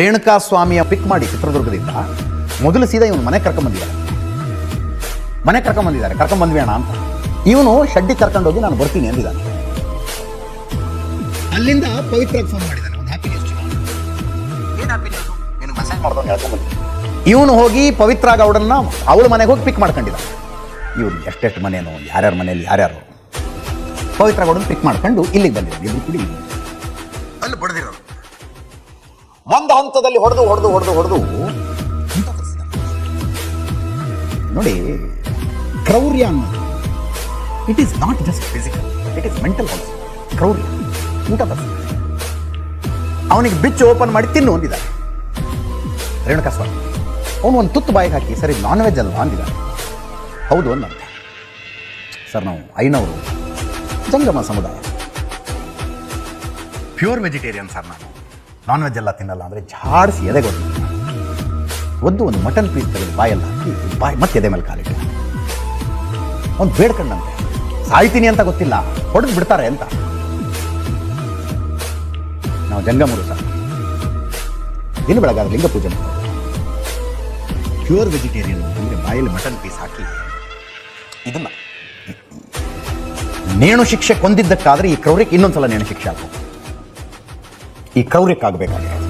ರೇಣುಕಾ ಸ್ವಾಮಿಯ ಪಿಕ್ ಮಾಡಿ ಚಿತ್ರದುರ್ಗದಿಂದ ಮೊದಲು ಸೀದಾ ಇವನು ಮನೆ ಕರ್ಕೊಂಬಂದಿದ್ದಾರೆ ಮನೆ ಕರ್ಕೊಂಬಂದಿದ್ದಾರೆ. ಕರ್ಕೊಂಬಂದ್ವೇಣ ಅಂತ. ಇವನು ಶಡ್ಡಿ ಕರ್ಕೊಂಡೋಗಿ ನಾನು ಬರ್ತೀನಿ ಅಂದಿದ್ದಾನೆ. ಅಲ್ಲಿಂದ ಪವಿತ್ರ ಫೋನ್ ಮಾಡಿದ್ದಾನೆ. ಒಂದು ಹ್ಯಾಪಿ ನ್ಯೂಸ್ ಏನು ಹ್ಯಾಪಿ ನ್ಯೂಸ್ ಏನು ಮೆಸೇಜ್ ಮಾಡ್ದವ್ನು ಹೇಳ್ಕೊಂಬಂದು ಇವನು ಹೋಗಿ ಪವಿತ್ರ ಗೌಡನ್ನ ಅವಳ ಮನೆಗೆ ಹೋಗಿ ಪಿಕ್ ಮಾಡ್ಕೊಂಡಿದ್ದ ಇವ್ರು ಎಷ್ಟೆಷ್ಟು ಮನೇನು ಯಾರ್ಯಾರ ಮನೇಲಿ ಯಾರ್ಯಾರು. ಪವಿತ್ರ ಗೌಡನ್ ಪಿಕ್ ಮಾಡ್ಕೊಂಡು ಇಲ್ಲಿಗೆ ಬಂದಿದ್ದಾರೆ ಇಬ್ರು ಕೂಡಿ. ಅಲ್ಲಿ ಬಡ್ದಿರೋರು. ಒಂದು ಹಂತದಲ್ಲಿ ಹೊಡೆದು ಹೊಡೆದು ಹೊಡೆದು ಹೊಡೆದು. ನೋಡಿ, ಕ್ರೌರ್ಯ ಅನ್ನೋದು. It is not just physical it is mental also ಕ್ರೌರ್ಯ, ಊಟ ಬಸ್. ಅವನಿಗೆ ಬಿಚ್ಚು ಓಪನ್ ಮಾಡಿ ತಿನ್ನು ಅಂದಿದ್ದಾರೆ ರೇಣುಕಾ ಸ್ವಾಮಿ ಅವನು ಒಂದು ತುತ್ತು ಬಾಯಿಗೆ ಹಾಕಿ, ಸರಿ ನಾನ್ ವೆಜ್ ಅಲ್ವಾ ಅಂದಿದ ಹೌದು ಅಂದಂತೆ ಸರ್, ನಾವು ಐನವರು, ಜಂಗಮ ಸಮುದಾಯ. ಪ್ಯೂರ್ ವೆಜಿಟೇರಿಯನ್ ಸರ್ ನಾನು ನಾನ್ ವೆಜ್ ಎಲ್ಲ ತಿನ್ನಲ್ಲ ಅಂದರೆ ಜಾಡಿಸಿ ಎದೆಗೊಡ್ದು ಒಂದು ಒಂದು ಮಟನ್ ಪೀಸ್ ತೆಗೆದು ಬಾಯಲ್ಲ ಹಾಕಿ, ಬಾಯಿ ಮತ್ತೆ ಎದೆ ಮೇಲೆ ಕಾಲಿಟ್ಟು. ಒಂದು ಬೇಡ್ಕೊಂಡಂತೆ. ಸಾಯ್ತೀನಿ ಅಂತ ಗೊತ್ತಿಲ್ಲ. ಹೊಡೆದು ಬಿಡ್ತಾರೆ ಅಂತ. ನಾವು ಜಂಗಮರು ಸರ್. ದಿನ ಬೆಳಗಾದ ಲಿಂಗ ಪೂಜೆ ಪ್ಯೂರ್ ವೆಜಿಟೇರಿಯನ್ ಅಂದರೆ ಬಾಯಲ್ಲಿ ಮಟನ್ ಪೀಸ್ ಹಾಕಿ, ಇದನ್ನ ನೇಣು ಶಿಕ್ಷೆ ಕೊಂದಿದ್ದಕ್ಕಾದ್ರೆ ಈ ಕ್ರೌರ್ಯಕ್ಕೆ ಇನ್ನೊಂದ್ಸಲ ನೇಣು ಶಿಕ್ಷೆ ಹಾಕು ಈ ಕ್ರೌರ್ಯಕ್ಕಾಗಬೇಕಾದ್ರೆ